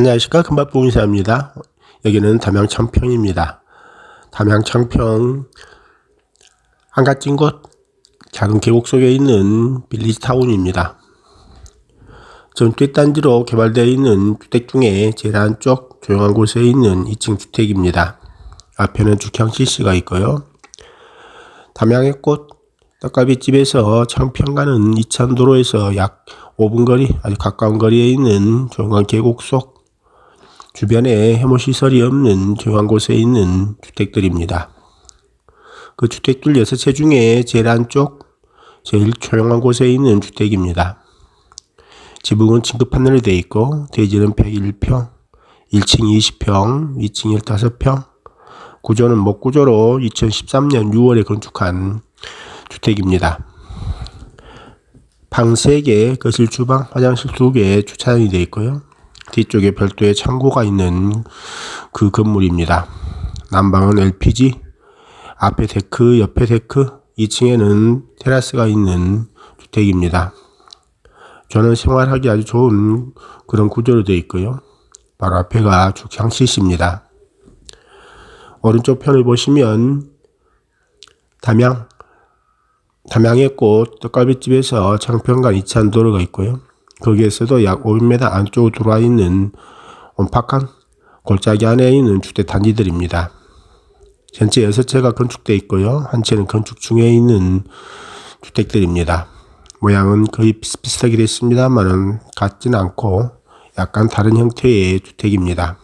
안녕하십니까 금밥부 인사입니다. 여기는 담양 청평입니다. 담양 청평 한가진 곳 작은 계곡 속에 있는 빌리지 타운입니다. 전투단지로 개발되어 있는 주택 중에 제일 안쪽 조용한 곳에 있는 2층 주택입니다. 앞에는 죽향 CC가 있고요. 담양의 꽃 떡갈비집에서 청평 가는 이천도로에서 약 5분 거리 아주 가까운 거리에 있는 조용한 계곡 속 주변에 해모시설이 없는 조용한 곳에 있는 주택들입니다. 그 주택들 6채 중에 제일 안쪽 제일 조용한 곳에 있는 주택입니다. 지붕은 진급 판넬로 되어 있고 대지는 101평, 1층 20평, 2층 15평, 구조는 목구조로 2013년 6월에 건축한 주택입니다. 방 3개, 거실, 주방, 화장실 2개 주차장이 되어 있고요. 뒤쪽에 별도의 창고가 있는 그 건물입니다. 난방은 LPG, 앞에 데크, 옆에 데크, 2층에는 테라스가 있는 주택입니다. 저는 생활하기 아주 좋은 그런 구조로 되어 있고요. 바로 앞에가 죽향시입니다. 오른쪽 편을 보시면 담양 담양의 꽃 떡갈비집에서 창평간 이찬 도로가 있고요. 거기에서도 약 500m 안쪽으로 들어와 있는 온팍한 골짜기 안에 있는 주택 단지들입니다. 전체 6채가 건축되어 있고요. 한 채는 건축 중에 있는 주택들입니다. 모양은 거의 비슷비슷하게 됐습니다만은 같지는 않고 약간 다른 형태의 주택입니다.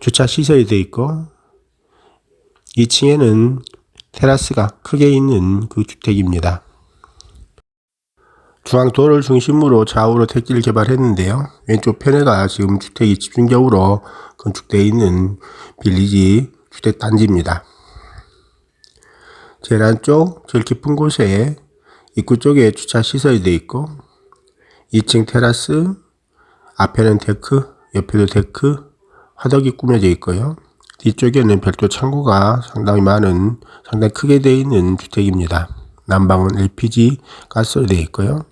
주차 시설이 되어 있고 2층에는 테라스가 크게 있는 그 주택입니다. 중앙도를 중심으로 좌우로 택지를 개발했는데요. 왼쪽 편에가 지금 주택이 집중적으로 건축되어 있는 빌리지 주택 단지입니다. 제일 안쪽 제일 깊은 곳에 입구 쪽에 주차 시설이 되어 있고 2층 테라스 앞에는 데크 옆에도 데크 화덕이 꾸며져 있고요. 뒤쪽에는 별도 창고가 상당히 많은 상당히 크게 되어 있는 주택입니다. 난방은 LPG 가스로 되어 있고요.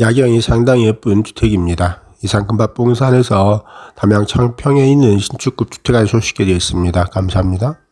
야경이 상당히 예쁜 주택입니다. 이상 금밥봉산에서 담양 청평에 있는 신축급 주택을 소식해 드렸습니다. 감사합니다.